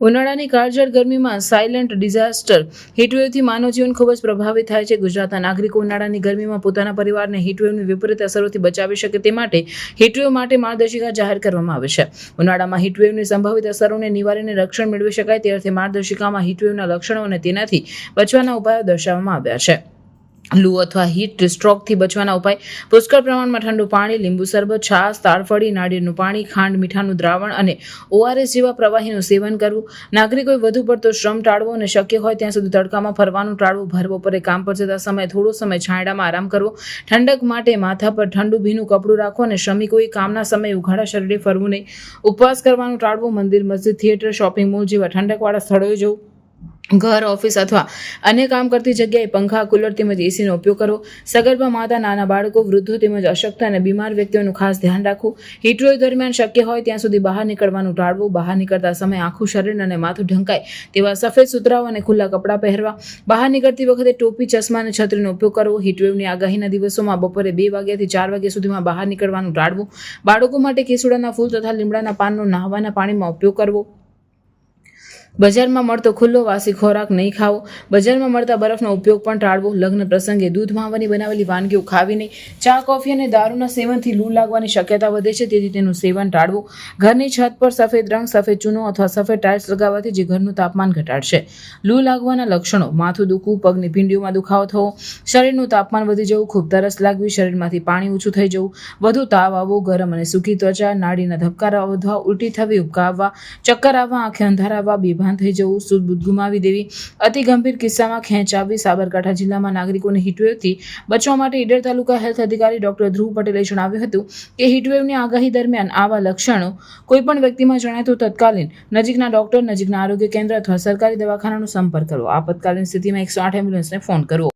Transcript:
ઉનાળાની કાળઝાળ ગરમીમાં સાયલન્ટ ડિઝાસ્ટર હીટવેવથી માનવજીવન ખૂબ જ પ્રભાવિત થાય છે. ગુજરાતના નાગરિકો ઉનાળાની ગરમીમાં પોતાના પરિવારને હીટવેવની વિપરીત અસરોથી બચાવી શકે તે માટે હીટવેવ માટે માર્ગદર્શિકા જાહેર કરવામાં આવે છે. ઉનાળામાં હીટવેવની સંભવિત અસરોને નિવારીને રક્ષણ મેળવી શકાય તે અર્થે માર્ગદર્શિકામાં હીટવેવના લક્ષણો અને તેનાથી બચવાના ઉપાયો દર્શાવવામાં આવ્યા છે. લૂ અથવા હીટ સ્ટ્રોકથી બચવાના ઉપાય. પુષ્કળ પ્રમાણમાં ઠંડુ પાણી, લીંબુ શરબત, છાશ તાળફળી નાળિયેરનું પાણી, ખાંડ, મીઠાનું દ્રાવણ અને ઓઆરએસ જેવા પ્રવાહીનું સેવન કરવું. નાગરિકોએ વધુ પડતો શ્રમ ટાળવો અને શક્ય હોય ત્યાં સુધી તડકામાં ફરવાનું ટાળવું. ભર બપોરે કામ પર જતા સમયે થોડો સમય છાંયડામાં આરામ કરવો. ઠંડક માટે માથા પર ઠંડુ ભીનું કપડું રાખો અને શ્રમિકોએ કામના સમયે ઉઘાડા શરીરે ફરવું નહીં. ઉપવાસ કરવાનું ટાળવું. મંદિર, મસ્જિદ, થિયેટર, શોપિંગ મોલ જેવા ઠંડકવાળા સ્થળોએ જવું. ઘર, ઓફિસ અથવા અન્ય કામ કરતી જગ્યાએ પંખા, કુલર તેમજ એસીનો ઉપયોગ કરવો. સગર્ભા માતા, નાના બાળકો, વૃદ્ધો તેમજ અશક્ત અને બીમાર વ્યક્તિઓનું ખાસ ધ્યાન રાખવું. હીટવેવ દરમિયાન શક્ય હોય ત્યાં સુધી બહાર નીકળવાનું ટાળવું, બહાર નીકળતા સમયે આખું શરીર અને માથું ઢંકાય તેવા સફેદ સુતરાઓ અને ખુલ્લા કપડાં પહેરવા. બહાર નીકળતી વખતે ટોપી, ચશ્મા અને છત્રીનો ઉપયોગ કરવો. હીટવેવની આગાહીના દિવસોમાં બપોરે બે વાગ્યાથી ચાર વાગ્યા સુધીમાં બહાર નીકળવાનું ટાળવું. બાળકો માટે કેસુડાના ફૂલ તથા લીમડાના પાનનો નહાવાના પાણીમાં ઉપયોગ કરવો. બજારમાં મળતો ખુલ્લો વાસી ખોરાક નહીં ખાવો. બજારમાં મળતા બરફનો ઉપયોગ પણ ટાળવો. લગ્ન પ્રસંગે દૂધ માવાની બનાવેલી વાનગીઓ ખાવી નહીં. ચા, કોફી અને દારૂના સેવનથી લૂ લાગવાની શક્યતા વધે છે, તેથી તેનું સેવન ટાળવું. ઘરની છત પર સફેદ રંગ, સફેદ ચૂનો અથવા સફેદ ટાઇલ્સ લગાવવાથી જે ઘરનું તાપમાન ઘટાડશે. લૂ લાગવાના લક્ષણો. માથું દુખવું, પગની ભીંડીઓમાં દુખાવો થવો. શરીરનું તાપમાન વધી જવું, ખૂબ તરસ લાગવી, શરીરમાંથી પાણી ઓછું થઈ જવું. વધુ તાવ આવવો, ગરમ અને સૂકી ત્વચા, નાડીના ધબકારા વધવા, ઉલટી થવી ઉબકા આવવા ચક્કર આવવા, આંખે અંધારા આવવા બેભાન થઈ જવું સુદબુદ ગુમાવી દેવી. અતિ ગંભીર કિસ્સામાં ખેંચ આવવી સાબરકાંઠા જિલ્લામાં નાગરિકોને હીટવેવથી બચવા માટે ઈડર તાલુકા હેલ્થ અધિકારી ડોક્ટર ધ્રુવ પટેલે જણાવ્યું હતું કે હીટવેવની આગાહી દરમિયાન આવા લક્ષણો કોઈપણ વ્યક્તિમાં જણાય તો તત્કાલીન નજીકના ડોક્ટર, નજીકના આરોગ્ય કેન્દ્ર અથવા સરકારી દવાખાનાનો સંપર્ક કરવો આપતકાલીન સ્થિતિમાં એકસો આઠ એમ્બ્યુલન્સને ફોન કરવો